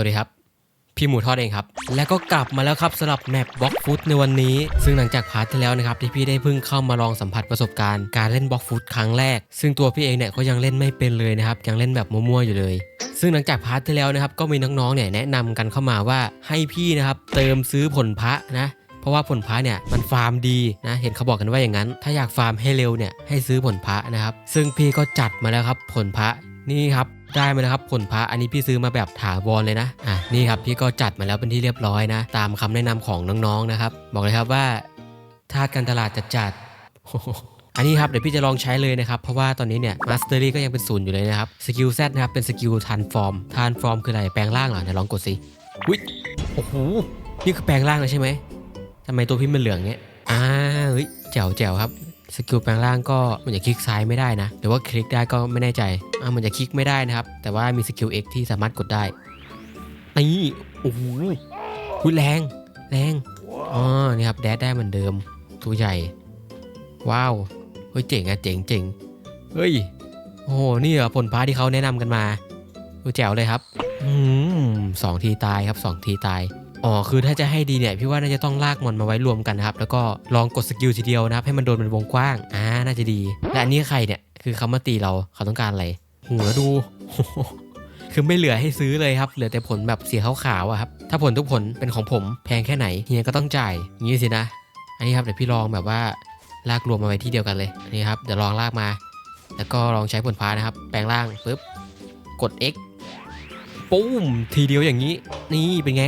วัสดีครับ พี่หมูทอดเองครับ แล้วก็กลับมาแล้วครับสำหรับแมปบล็อกฟุตในวันนี้ ซึ่งหลังจากพาร์ทที่แล้วนะครับที่พี่ได้เพิ่งเข้ามาลองสัมผัสประสบการณ์การเล่นบล็อกฟุตครั้งแรก ซึ่งตัวพี่เองเนี่ยก็ยังเล่นไม่เป็นเลยนะครับยังเล่นแบบมั่วๆอยู่เลยซึ่งหลังจากพาร์ทที่แล้วนะครับก็มีน้องๆเนี่ยแนะนำกันเข้ามาว่าให้พี่นะครับเติมซื้อผลพระนะเพราะว่าผลพระเนี่ยมันฟาร์มดีนะเห็นเขาบอกกันว่าอย่างนั้น ถ้าอยากฟาร์มให้เร็วเนี่ยให้ซื้อผลพระนะครับซึ่งพี่ก็จัดมาแล้วครับผลพระ นี่ครับได้มาแล้วครับผลพระอันนี้พี่ซื้อมาแบบถาวรเลยนะอะนี่ครับพี่ก็จัดมาแล้วเป็นที่เรียบร้อยนะ ตามคำแนะนำของน้องๆนะครับ บอกเลยครับว่าธาตุการตลาดจัดจัดๆอันนี้ครับเดี๋ยวพี่จะลองใช้เลยนะครับ เพราะว่าตอนนี้เนี่ยมาสเตอรี่ก็ยังเป็นศูนย์อยู่เลยนะครับสกิลแซนะครับเป็นสกิลทันฟอร์มทันฟอร์มคืออะไรแปลงร่างเหรอเดี๋ยวลองกดสิวิโอ้โหนี่คือแปลงร่างเลยใช่ไหมทำไมตัวพี่มันเหลืองเงี้ยอ่าเฮ้ยแจ๋วแจ๋วครับ สกิลแปลงร่างก็มันจะคลิกซ้ายไม่ได้นะหรือว่าคลิกได้ก็ไม่แน่ใจอ่ามันจะคลิกไม่ได้นะครับ แต่ว่ามีสกิล X ที่สามารถกดได้นี่โอ้โหหุยแรงแรงอ๋อนี่ครับแดดได้เหมือนเดิมตัวใหญ่ ว้าวเฮ้ยเจ๋งอะเจ๋งเจ๋งเฮ้ยโอ้โหนี่เหรอผลพาที่เขาแนะนำกันมาดูแจ๋วเลยครับอืมสองทีตายครับสองทีตาย อ๋อคือถ้าจะให้ดีเนี่ยพี่ว่าน่าจะต้องลากมอนมาไว้รวมกันนะครับแล้วก็ลองกดสกิลทีเดียวนะครับให้มันโดนเป็นวงกว้างอ่าน่าจะดี และอันนี้ใครเนี่ยคือเขามาตีเราเขาต้องการอะไรหัวดู คือไม่เหลือให้ซื้อเลยครับ เหลือแต่ผลแบบเสียขาวๆอะครับถ้าผลทุกผลเป็นของผมแพงแค่ไหนเฮียก็ต้องจ่ายอย่างนี้สินะ อันนี้ครับเดี๋ยวพี่ลองแบบว่าลากรวมมาไว้ที่เดียวกันเลยนนี่ครับเดี๋ยวลองลากมา แล้วก็ลองใช้ผลพานะครับ แปลงร่างปุ๊บกด X ปุ้มทีเดียวอย่างนี้ นี่เป็นไง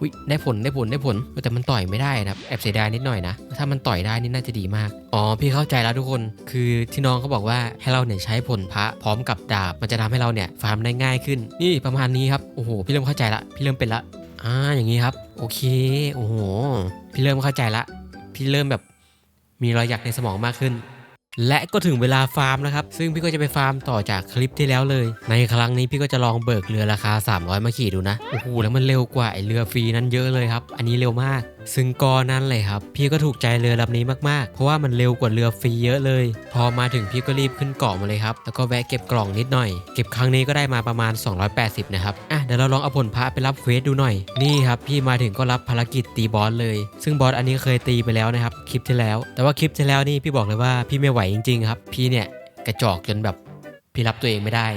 อุ้ยได้ผลได้ผลได้ผลแต่มันต่อยไม่ได้นะครับแอบเสียดายนิดหน่อยนะ ถ้ามันต่อยได้นี่น่าจะดีมาก อ๋อพี่เข้าใจแล้วทุกคนคือที่น้องเขาบอกว่าให้เราเนี่ยใช้ผลพระพร้อมกับดาบ มันจะทำให้เราเนี่ยฟาร์มได้ง่ายขึ้น นี่ประมาณนี้ครับโอ้โหพี่เริ่มเข้าใจละพี่เริ่มเป็นละอ่าอย่างนี้ครับ โอเคโอ้โหพี่เริ่มเข้าใจละ พี่เริ่มแบบมีรอยหยักในสมองมากขึ้น และก็ถึงเวลาฟาร์มแล้วครับ ซึ่งพี่ก็จะไปฟาร์มต่อจากคลิปที่แล้วเลย ในครั้งนี้พี่ก็จะลองเบิกเรือราคา 300 มาขี่ดูนะ โอ้โห แล้วมันเร็วกว่าไอเรือฟรีนั้นเยอะเลยครับ อันนี้เร็วมาก ซึ่งก็นั่นเลยครับ พี่ก็ถูกใจเรือลำนี้มากๆ เพราะว่ามันเร็วกว่าเรือฟรีเยอะเลย พอมาถึงพี่ก็รีบขึ้นเกาะมาเลยครับ แล้วก็แวะเก็บกล่องนิดหน่อย เก็บครั้งนี้ก็ได้มาประมาณ 280 นะครับ อะ เดี๋ยวเราลองเอาผลพระไปรับเควสดูหน่อย นี่ครับพี่มาถึงก็รับภารกิจตีบอสเลย ซึ่งบอสอันนี้เคยตีไปแล้วนะครับคลิปที่แล้ว แต่ว่าคลิปที่แล้วนี่พี่บอกเลยว่าพี่ไม่ไหวจริงๆครับ พี่เนี่ยกระจอกจนแบบพี่รับตัวเองไม่ได้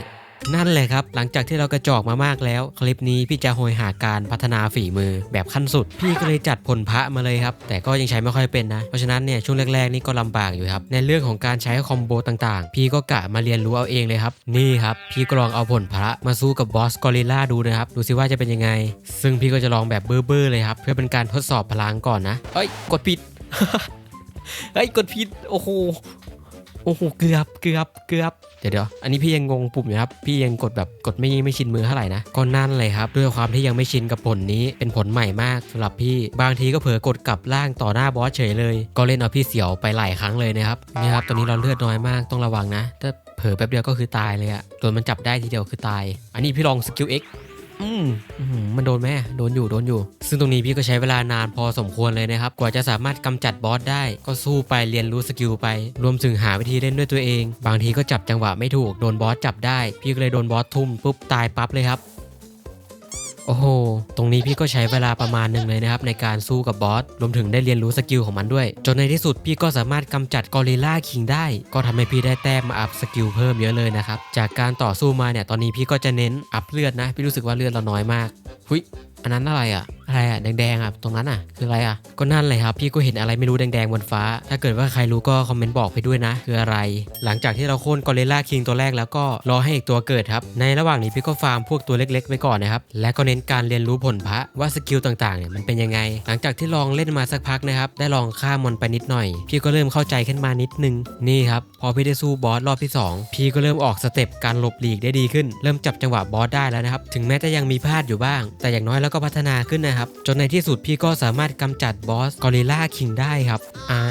นั่นแหละครับ หลังจากที่เรากระจอกมามากแล้ว คลิปนี้พี่จะโหยหาการพัฒนาฝีมือแบบขั้นสุด พี่ก็เลยจัดผลพระมาเลยครับ แต่ก็ยังใช้ไม่ค่อยเป็นนะ เพราะฉะนั้นเนี่ยช่วงแรกๆนี่ก็ลำบากอยู่ครับ ในเรื่องของการใช้คอมโบต่างๆ พี่ก็กะมาเรียนรู้เอาเองเลยครับ นี่ครับ พี่ก็ลองเอาผลพระมาสู้กับบอสกอริลลาดูนะครับ ดูสิว่าจะเป็นยังไง ซึ่งพี่ก็จะลองแบบเบ้อๆเลยครับ เพื่อเป็นการทดสอบพลังก่อนนะ เอ้ย กดผิด เฮ้ย กดผิด โอ้โห โอ้โหเกือบเกือบเกือบเดี๋ยวเดี๋ยวอันนี้พี่ยังงงปุ่มอยู่ครับพี่ยังกดแบบกดไม่ไม่ชินมือเท่าไหร่นะก็นั่นเลยครับ ด้วยความที่ยังไม่ชินกับผลนี้เป็นผลใหม่มากสำหรับพี่บางทีก็เผลอกดกลับล่างต่อหน้าบอสเฉยเลย ก็เล่นเอาพี่เสียวไปหลายครั้งเลยนะครับนี่ครับตอนนี้เราเลือดน้อยมากต้องระวังนะถ้าเผลอแป๊บเดียวก็คือตายเลยอะโดนมันจับได้ทีเดียวคือตาย อันนี้พี่ลองสกิล X อืมมันโดนไหมโดนอยู่โดนอยู่ ซึ่งตรงนี้พี่ก็ใช้เวลานานพอสมควรเลยนะครับ กว่าจะสามารถกำจัดบอสได้ก็สู้ไปเรียนรู้สกิลไป รวมถึงหาวิธีเล่นด้วยตัวเอง บางทีก็จับจังหวะไม่ถูกโดนบอสจับได้ พี่ก็เลยโดนบอสทุ่มปุ๊บตายปั๊บเลยครับ โอ้โห ตรงนี้พี่ก็ใช้เวลาประมาณหนึ่งเลยนะครับในการสู้กับบอส รวมถึงได้เรียนรู้สกิลของมันด้วย จนในที่สุดพี่ก็สามารถกำจัดกอริลลาคิงได้ ก็ทำให้พี่ได้แต้มมาอัพสกิลเพิ่มเยอะเลยนะครับ จากการต่อสู้มาเนี่ย ตอนนี้พี่ก็จะเน้นอัพเลือดนะ พี่รู้สึกว่าเลือดเราน้อยมาก หุยอันนั้นอะไรอะ อะไรอะแดงๆอะตรงนั้นอะคืออะไรอะก็นั่นเลยครับ พี่ก็เห็นอะไรไม่รู้แดงๆบนฟ้า ถ้าเกิดว่าใครรู้ก็คอมเมนต์บอกไปด้วยนะ คืออะไร หลังจากที่เราโค่นกอริลลาคิงตัวแรกแล้วก็รอให้อีกตัวเกิดครับ ในระหว่างนี้พี่ก็ฟาร์มพวกตัวเล็กๆไปก่อนนะครับ และก็เน้นการเรียนรู้ผลพระว่าสกิลต่างๆเนี่ยมันเป็นยังไง หลังจากที่ลองเล่นมาสักพักนะครับ ได้ลองฆ่ามอนไปนิดหน่อย พี่ก็เริ่มเข้าใจขึ้นมานิดนึง นี่ครับ พอพี่ได้สู้บอสรอบที่สองพี่ก็เริ่มออกสเต็ปการหลบหลีกได้ดีขึ้น เริ่มจับจังหวะบอสได้แล้วนะครับ ถึงแม้จะยังมีพลาดอยู่บ้าง แต่อย่างน้อยแล้วก็พัฒนาขึ้นนะครับับ จนในที่สุดพี่ก็สามารถกำจัดบอสกอริล่าคิงได้ครับอ่า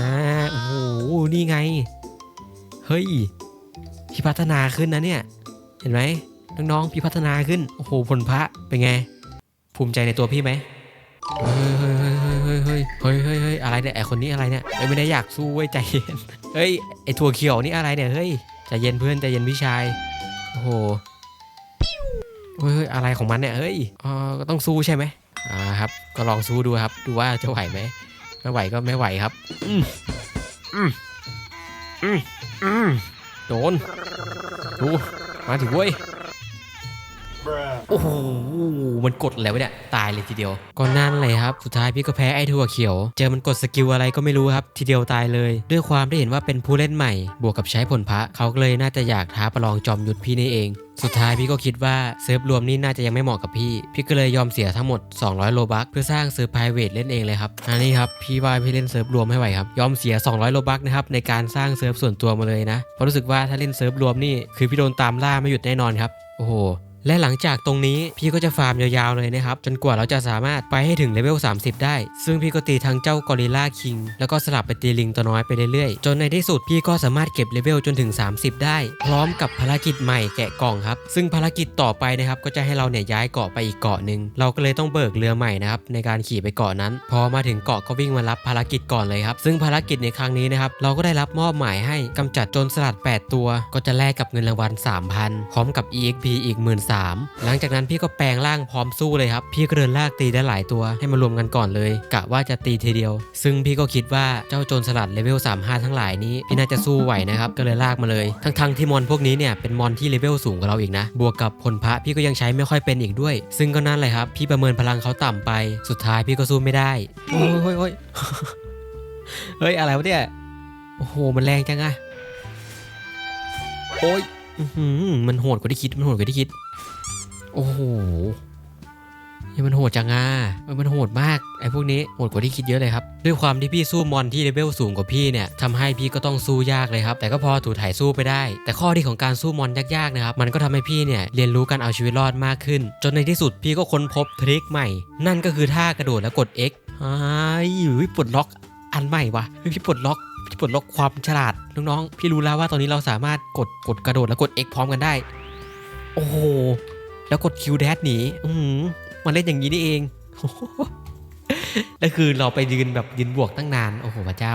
โอ้โหนี่ไง เฮ้ย พี่พัฒนาขึ้นนะเนี่ย เห็นไหมน้องๆพี่พัฒนาขึ้น โอ้โหผลพระเป็นไง ภูมิใจในตัวพี่ไหมเฮ้ยเฮ้ยเฮ้ยเฮ้ยเฮ้ยเฮ้ยเฮ้ยอะไรเนี่ยไอคนนี้อะไรเนี่ยไม่ได้อยากสู้เว้ยใจเย็นเฮ้ยไอถั่วเขียวนี่อะไรเนี่ยเฮ้ยใจเย็นเพื่อนใจเย็นพี่ชายโอ้โหเฮ้ยอะไรของมันเนี่ยเฮ้ยเออก็ต้องสู้ใช่ไหม อ่าครับ ก็ลองสู้ดูครับ ดูว่าจะไหวไหมไม่ไหวก็ไม่ไหวครับ อืมอืมอืมอืมโดนดูมาถึงเว้ย โอ้โห มันกดแล้วเนี่ย ตายเลยทีเดียว ก็นั่นเลยครับ สุดท้ายพี่ก็แพ้ไอ้ถั่วเขียว เจอมันกดสกิลอะไรก็ไม่รู้ครับ ทีเดียวตายเลย ด้วยความที่เห็นว่าเป็นผู้เล่นใหม่ บวกกับใช้ผลพระเขาก็เลยน่าจะอยากท้าประลองจอมยุทธพี่นี่เอง สุดท้ายพี่ก็คิดว่าเซิร์ฟรวมนี่น่าจะยังไม่เหมาะกับพี่ พี่ก็เลยยอมเสียทั้งหมด 200 โลบัคเพื่อสร้างเซิร์ฟไพรเวทเล่นเองเลยครับ อันนี้ครับพี่ว่าพี่เล่นเซิร์ฟรวมไม่ไหวครับ ยอมเสีย 200 โลบัคนะครับในการสร้างเซิร์ฟส่วนตัวมาเลยนะ เพราะรู้สึกว่าถ้าเล่นเซิร์ฟรวมนี่คือพี่โดนตามล่าไม่หยุดแน่นอนครับ โอ้โห และหลังจากตรงนี้พี่ก็จะฟาร์มยาวๆเลยนะครับ จนกว่าเราจะสามารถไปให้ถึงเลเวล 30 ได้ ซึ่งพี่ก็ตีทั้งเจ้ากอริลลาคิงแล้วก็สลับไปตีลิงตัวน้อยไปเรื่อยๆ จนในที่สุดพี่ก็สามารถเก็บเลเวลจนถึง 30 ได้ พร้อมกับภารกิจใหม่แกะกล่องครับ ซึ่งภารกิจต่อไปนะครับก็จะให้เราเนี่ยย้ายเกาะไปอีกเกาะหนึ่งเราก็เลยต้องเบิกเรือใหม่นะครับในการขี่ไปเกาะนั้น พอมาถึงเกาะก็วิ่งมารับภารกิจก่อนเลยครับ ซึ่งภารกิจในครั้งนี้นะครับเราก็ได้รับมอบหมายให้กำจัดโจรสลัด 8 ตัว ก็จะแลกกับเงินรางวัล 3,000 พร้อมกับ EXP อีก3 หลังจากนั้นพี่ก็แปลงร่างพร้อมสู้เลยครับ พี่ก็เดินลากตีได้หลายตัวให้มารวมกันก่อนเลย กะว่าจะตีทีเดียว ซึ่งพี่ก็คิดว่าเจ้าโจรสลัดเลเวล35 ทั้งหลายนี้พี่น่าจะสู้ไหวนะครับก็เลยลากมาเลย ทั้งๆที่มอนพวกนี้เนี่ยเป็นมอนที่เลเวลสูงกว่าเราอีกนะ บวกกับผลพระพี่ก็ยังใช้ไม่ค่อยเป็นอีกด้วย ซึ่งก็นั่นเลยครับ พี่ประเมินพลังเขาต่ำไป สุดท้ายพี่ก็สู้ไม่ได้โอ้ยโอ้ยโอ้ยเฮ้ยอะไรวะเนี่ยโอ้โหมันแรงจังอะโอ้ยมันโหดกว่าที่คิด มันโหดกว่าที่คิด โอ้โหยังมันโหดจังอะเออมันโหดมากไอ้พวกนี้โหดกว่าที่คิดเยอะเลยครับ ด้วยความที่พี่สู้มอนที่เลเวลสูงกว่าพี่เนี่ยทำให้พี่ก็ต้องสู้ยากเลยครับ แต่ก็พอถูถ่ายสู้ไปได้ แต่ข้อดีของการสู้มอนยากๆนะครับ มันก็ทำให้พี่เนี่ยเรียนรู้การเอาชีวิตรอดมากขึ้น จนในที่สุดพี่ก็ค้นพบทริคใหม่ นั่นก็คือท่ากระโดดแล้วกด X ไอ้ยปลดล็อกอันใหม่วะพี่ปลดล็อกพี่ปลดล็อกความฉลาดน้องๆ พี่รู้แล้วว่าตอนนี้เราสามารถกดกดกระโดดแล้วกด X พร้อมกันได้ โอ้โห แล้วกด Q แดดหนีอือหือมาเล่นอย่างนี้นี่เองแล้วคือเราไปยืนแบบยืนบวกตั้งนาน โอ้โหพระเจ้า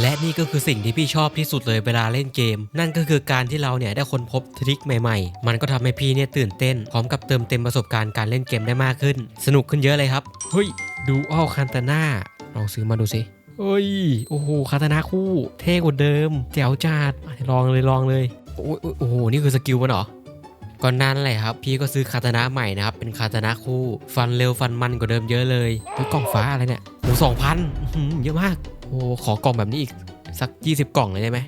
และนี่ก็คือสิ่งที่พี่ชอบที่สุดเลยเวลาเล่นเกม นั่นก็คือการที่เราเนี่ยได้ค้นพบทริคใหม่ๆ มันก็ทำให้พี่เนี่ยตื่นเต้น พร้อมกับเติมเต็มประสบการณ์การเล่นเกมได้มากขึ้น สนุกขึ้นเยอะเลยครับ เฮ้ย ดูอ้อคันตาน่าลองซื้อมาดูสิเฮ้ย โอ้โหคาตานะคู่ เท่กว่าเดิม แจ๋วจัดลองเลยลองเลย โอ้โอ้ยโอ้โหนี่คือสกิลมันเหรอ ก่อนนั้นแหละครับ พี่ก็ซื้อคาตานะใหม่นะครับ เป็นคาตานะคู่ฟันเร็วฟันมันกว่าเดิมเยอะเลยเฮ้ยกล่องฟ้าอะไรเนี่ยโอ้สองพันเยอะมาก โอ้ขอกล่องแบบนี้อีกสัก 20 กล่องเลยได้ไหม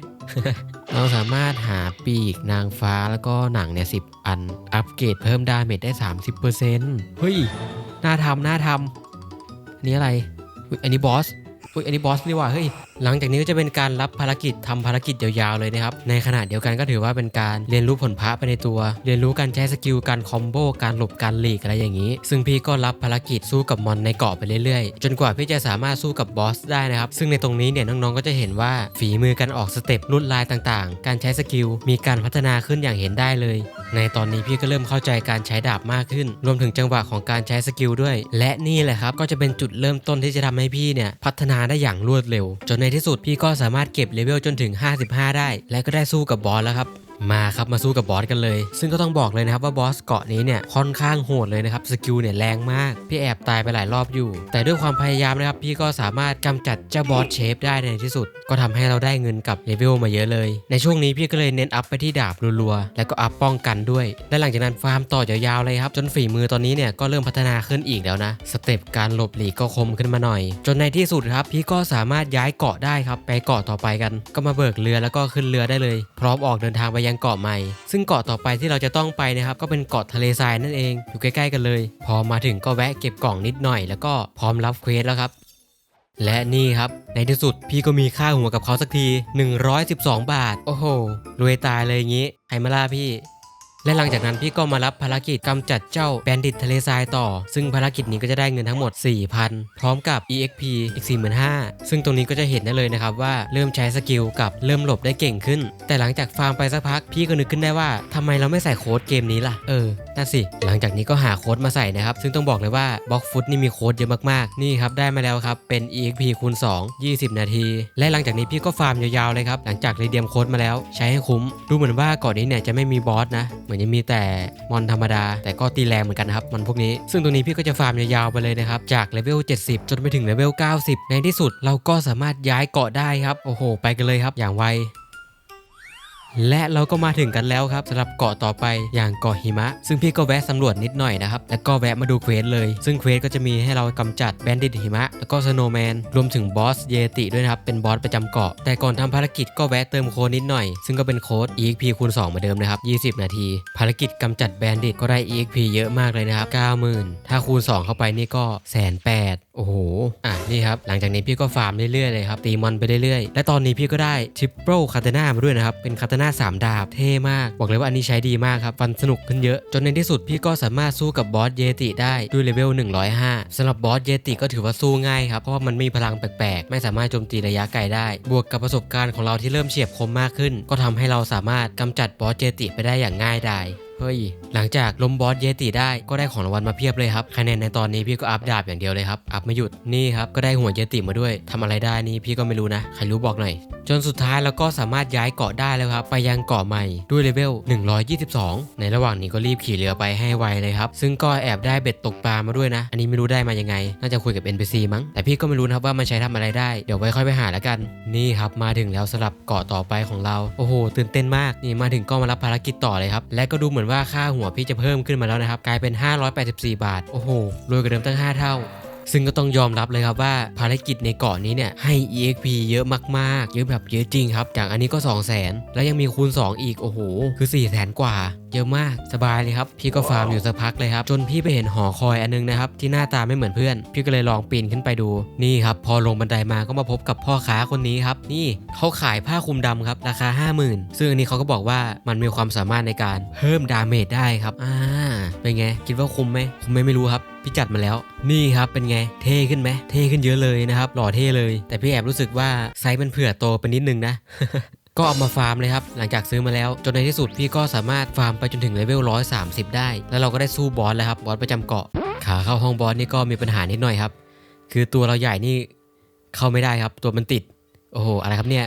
เราสามารถหาปีกนางฟ้าแล้วก็หนังเนี่ยสิอัน อัปเกรดเพิ่มดาเมจได้ 30%เฮ้ย น่าทำน่าทำอันนี้อะไร อุ๊ยอันนี้บอส อุ้ยอันนี้บอสนี่ว่าเฮ้ย หลังจากนี้ก็จะเป็นการรับภารกิจทำภารกิจยาวๆเลยนะครับ ในขณะเดียวกันก็ถือว่าเป็นการเรียนรู้ผลพระไปในตัว เรียนรู้การใช้สกิลการคอมโบการหลบการหลีกอะไรอย่างนี้ ซึ่งพี่ก็รับภารกิจสู้กับมอนในเกาะไปเรื่อยๆ จนกว่าพี่จะสามารถสู้กับบอสได้นะครับ ซึ่งในตรงนี้เนี่ยน้องๆก็จะเห็นว่าฝีมือการออกสเต็ปลวดลายต่างๆ การใช้สกิลมีการพัฒนาขึ้นอย่างเห็นได้เลย ในตอนนี้พี่ก็เริ่มเข้าใจการใช้ดาบมากขึ้น รวมถึงจังหวะของการใช้สกิลด้วย และนี่แหละครับก็จะเป็นจุดเริ่มต้นที่จะทำให้พี่เนี่ยพัฒนาได้อย่างรวดเร็ว จนในที่สุดพี่ก็สามารถเก็บเลเวลจนถึง 55 ได้ และก็ได้สู้กับบอสแล้วครับ มาครับมาสู้กับบอสกันเลย ซึ่งก็ต้องบอกเลยนะครับว่าบอสเกาะนี้เนี่ยค่อนข้างโหดเลยนะครับสกิลเนี่ยแรงมากพี่แอบตายไปหลายรอบอยู่ แต่ด้วยความพยายามนะครับพี่ก็สามารถกำจัดเจ้าบอสเชฟได้ในที่สุด ก็ทำให้เราได้เงินกับเลเวลมาเยอะเลย ในช่วงนี้พี่ก็เลยเน้นอัพไปที่ดาบรัวๆแล้วก็อัพป้องกันด้วย และหลังจากนั้นฟาร์มต่อยาวๆเลยครับจนฝีมือตอนนี้เนี่ยก็เริ่มพัฒนาขึ้นอีกแล้วนะสเต็ปการหลบหลีกก็คมขึ้นมาหน่อย จนในที่สุดครับพี่ก็สามารถย้ายเกาะได้ครับไปเกาะต่อไปกัน ก็มาเบิกเรือแล้วก็ขึ้นเรือได้เลย พร้อมออกเดินทางไปยังเกาะใหม่ ซึ่งเกาะต่อไปที่เราจะต้องไปนะครับก็เป็นเกาะทะเลทรายนั่นเองอยู่ใกล้ๆกันเลย พอมาถึงก็แวะเก็บกล่องนิดหน่อย แล้วก็พร้อมรับเควสแล้วครับและนี่ครับ ในที่สุดพี่ก็มีค่าหัวกับเขาสักที 112 บาท โอ้โห รวยตายเลยอย่างนี้ใครมาล่าพี่ และหลังจากนั้นพี่ก็มารับภารกิจกำจัดเจ้าแบนดิตทะเลทรายต่อ ซึ่งภารกิจนี้ก็จะได้เงินทั้งหมด 4,000 พร้อมกับ EXP อีก 45,000 ซึ่งตรงนี้ก็จะเห็นได้เลยนะครับว่าเริ่มใช้สกิลกับเริ่มหลบได้เก่งขึ้น แต่หลังจากฟาร์มไปสักพัก พี่ก็นึกขึ้นได้ว่าทำไมเราไม่ใส่โค้ดเกมนี้ล่ะ เออนั่นสิ หลังจากนี้ก็หาโค้ดมาใส่นะครับ ซึ่งต้องบอกเลยว่าบล็อกฟุตนี่มีโค้ดเยอะมากๆ นี่ครับได้มาแล้วครับเป็น EXP คูณ2 20 นาที และหลังจากนี้พี่ก็ฟาร์มยาวๆเลยครับหลังจากรีเดียมโค้ดมาแล้ว ใช้ให้คุ้มดูเหมือนว่าก่อนนี้เนี่ยจะไม่มีบอสนะมือนจะมีแต่มอนธรรมดา แต่ก็ตีแรงเหมือนกันนะครับมอนพวกนี้ ซึ่งตรงนี้พี่ก็จะฟาร์มยาวๆไปเลยนะครับจากเลเวล 70 จนไปถึงเลเวล 90 ในที่สุดเราก็สามารถย้ายเกาะได้ครับโอ้โห ไปกันเลยครับอย่างไว และเราก็มาถึงกันแล้วครับสำหรับเกาะต่อไปอย่างเกาะหิมะ ซึ่งพี่ก็แวะสำรวจนิดหน่อยนะครับแล้วก็แวะมาดูเควสเลย ซึ่งเควสก็จะมีให้เรากำจัดแบนดิตหิมะ แล้วก็สโนว์แมนรวมถึงบอสเยติด้วยนะครับ เป็นบอสประจำเกาะ แต่ก่อนทำภารกิจก็แวะเติมโค้ดนิดหน่อย ซึ่งก็เป็นโค้ด EXP คูณ2เหมือนเดิมนะครับ 20 นาที ภารกิจกำจัดแบนดิตก็ได้ EXP เยอะมากเลยนะครับ90,000 ถ้าคูณ 2 เข้าไปนี่ก็แสนแปดโอ้โหอะนี่ครับหลังจากนี้พี่ก็ฟาร์มเรื่อยๆเลยครับตีมอนไปเรื่อยๆ และตอนนี้พี่ก็ได้ทริปเปิลคาตาน่ามาด้วยนะครับเป็นคาตาน่า3ดาบเท่มาก บอกเลยว่าอันนี้ใช้ดีมากครับฟันสนุกขึ้นเยอะ จนในที่สุดพี่ก็สามารถสู้กับบอสเยติได้ด้วยเลเวล 105สำหรับบอสเยติก็ถือว่าสู้ง่ายครับเพราะว่ามันมีพลังแปลกๆ ไม่สามารถโจมตีระยะไกลได้ บวกกับประสบการณ์ของเราที่เริ่มเฉียบคมมากขึ้น ก็ทำให้เราสามารถกำจัดบอสเยติไปได้อย่างง่ายดายเฮ้ย หลังจากล้มบอสเยติได้ก็ได้ของรางวัลมาเพียบเลยครับ คะแนนในตอนนี้พี่ก็อัพดาบอย่างเดียวเลยครับ อัพไม่หยุด นี่ครับ ก็ได้หัวเยติมาด้วยทำอะไรได้นี่พี่ก็ไม่รู้นะ ใครรู้บอกหน่อยจนสุดท้ายเราก็สามารถย้ายเกาะได้แล้วครับ ไปยังเกาะใหม่ด้วยเลเวล 122 ในระหว่างนี้ก็รีบขี่เรือไปให้ไวเลยครับ ซึ่งก็แอบได้เบ็ดตกปลามาด้วยนะ อันนี้ไม่รู้ได้มายังไง น่าจะคุยกับ NPC มั้ง แต่พี่ก็ไม่รู้นะครับว่ามันใช้ทำอะไรได้ เดี๋ยวไว้ค่อยไปหาแล้วกัน นี่ครับมาถึงแล้วสำหรับเกาะต่อไปของเรา โอ้โห ตื่นเต้นมาก นี่มาถึงก็มารับภารกิจต่อเลยครับ และก็ดูเหมือนว่าค่าหัวพี่จะเพิ่มขึ้นมาแล้วนะครับ กลายเป็น 584 บาท โอ้โห รวยกว่าเดิมตั้ง 5 เท่า ซึ่งก็ต้องยอมรับเลยครับว่าภารกิจในเกาะนี้เนี่ยให้ EXP เยอะมากๆ เยอะแบบเยอะจริงครับ จากอันนี้ก็ 2 0 0 0 0 0 แล้วยังมีคูณ 2 อีก โอ้โห คือ 4 0 0 0 0 0 กว่า เยอะมากสบายเลยครับ พี่ก็ฟาร์มอยู่สักพักเลยครับ จนพี่ไปเห็นหอคอยอันนึงนะครับ ที่หน้าตาไม่เหมือนเพื่อน พี่ก็เลยลองปีนขึ้นไปดูนี่ครับ พอลงบันไดมาก็มาพบกับพ่อค้าคนนี้ครับ นี่เขาขายผ้าคลุมดำครับ ราคา 50,000 ซึ่งอันนี้เขาก็บอกว่ามันมีความสามารถในการเพิ่มดาเมจได้ครับอ่าเป็นไงคิดว่าคุ้มไหมคุ้มไหมไม่รู้ครับพี่จัดมาแล้ว นี่ครับเป็นไงเท่ขึ้นไหมเท่ขึ้นเยอะเลยนะครับหล่อเท่เลย แต่พี่แอบรู้สึกว่าไซส์มันเผื่อโตไปนิดนึงนะ ก็เอามาฟาร์มเลยครับ หลังจากซื้อมาแล้ว จนในที่สุดพี่ก็สามารถฟาร์มไปจนถึงเลเวล130 ได้ แล้วเราก็ได้สู้บอสแล้วครับบอสประจำเกาะ ขาเข้าห้องบอสนี่ก็มีปัญหานิดหน่อยครับ คือตัวเราใหญ่นี่เข้าไม่ได้ครับ ตัวมันติด โอ้โหอะไรครับเนี่ย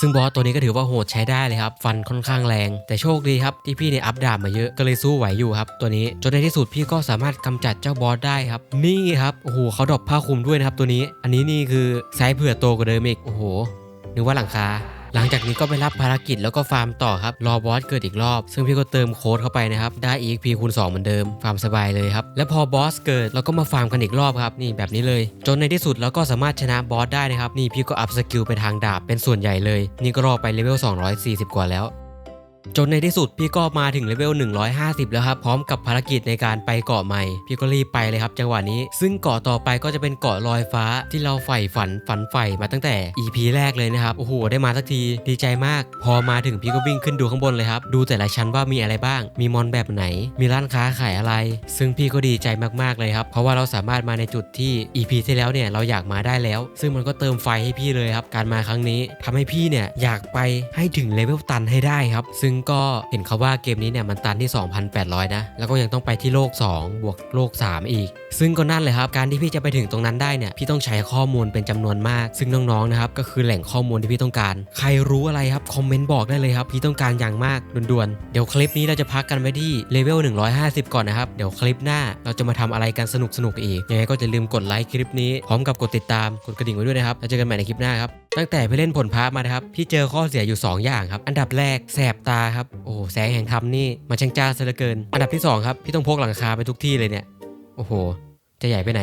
ซึ่งบอสตัวนี้ก็ถือว่าโหดใช้ได้เลยครับ ฟันค่อนข้างแรง แต่โชคดีครับ ที่พี่เนี่ยอัพดาบมาเยอะก็เลยสู้ไหวอยู่ครับ ตัวนี้จนในที่สุดพี่ก็สามารถกำจัดเจ้าบอสได้ครับ นี่ครับโอ้โหเขาดรอปผ้าคลุมด้วยนะครับตัวนี้ อันนี้นี่คือไซส์เผื่อโตกว่าเดิมอีกโอ้โหนึกว่าหลังคา หลังจากนี้ก็ไปรับภารกิจแล้วก็ฟาร์มต่อครับ รอบอสเกิดอีกรอบ ซึ่งพี่ก็เติมโค้ดเข้าไปนะครับ ได้ EXP คูณ2เหมือนเดิม ฟาร์มสบายเลยครับ และพอบอสเกิดเราก็มาฟาร์มกันอีกรอบครับ นี่แบบนี้เลย จนในที่สุดเราก็สามารถชนะบอสได้นะครับ นี่พี่ก็อัพสกิลไปทางดาบเป็นส่วนใหญ่เลย นี่ก็รอไปเลเวล240 กว่าแล้ว จนในที่สุดพี่ก็มาถึงเลเวล 150 แล้วครับ พร้อมกับภารกิจในการไปเกาะใหม่ พี่ก็รีบไปเลยครับจังหวะนี้ ซึ่งเกาะต่อไปก็จะเป็นเกาะลอยฟ้าที่เราใฝ่ฝันฝันใฝ่มาตั้งแต่ EP แรกเลยนะครับ โอ้โห ได้มาสักทีดีใจมาก พอมาถึงพี่ก็วิ่งขึ้นดูข้างบนเลยครับ ดูแต่ละชั้นว่ามีอะไรบ้าง มีมอนแบบไหน มีร้านค้าขายอะไร ซึ่งพี่ก็ดีใจมากๆเลยครับ เพราะว่าเราสามารถมาในจุดที่ EP ที่แล้วเนี่ยเราอยากมาได้แล้ว ซึ่งมันก็เติมไฟให้พี่เลยครับ การมาครั้งนี้ทำให้พี่เนี่ยอยากไปให้ถึงเลเวลตันให้ได้ครับซึ่งก็เห็นเขาว่าเกมนี้เนี่ยมันตันที่ 2,800 นะ แล้วก็ยังต้องไปที่โลก 2 บวกโลก 3 อีก ซึ่งก็นั่นเลยครับการที่พี่จะไปถึงตรงนั้นได้เนี่ยพี่ต้องใช้ข้อมูลเป็นจำนวนมาก ซึ่งน้องๆนะครับก็คือแหล่งข้อมูลที่พี่ต้องการ ใครรู้อะไรครับคอมเมนต์บอกได้เลยครับพี่ต้องการอย่างมากด่วนๆเดี๋ยวคลิปนี้เราจะพักกันไว้ที่เลเวล150 ก่อนนะครับเดี๋ยวคลิปหน้าเราจะมาทำอะไรกันสนุกๆอีกยังไงก็จะลืมกดไลค์คลิปนี้พร้อมกับกดติดตามกดกระดิ่งไว้ด้วยนะครับแล้วเจอกันใหม่ในคลิปหน้าครับตั้งแต่ไปเล่นผลพาร์มานะครับพี่เจอข้อเสียอยู่ 2 อย่างครับ อันดับแรกแสบตาครับโอ้แสงแห่งธรรมนี่มันช่างจ้าซะเหลือเกิน อันดับที่ 2 ครับ พี่ต้องพกหลังคาไปทุกที่เลยเนี่ย โอ้โห จะใหญ่ไปไหน